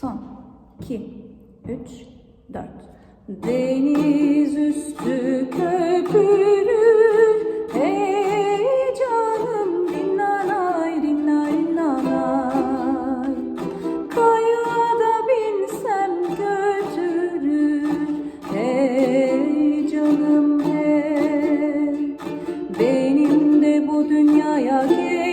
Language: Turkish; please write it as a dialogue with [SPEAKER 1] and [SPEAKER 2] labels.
[SPEAKER 1] son. 2 3 4 Deniz üstü köpürür ey canım dinanay dinay dinanay. Kayada binsem götürür ey canım hey Benim de bu dünyaya gel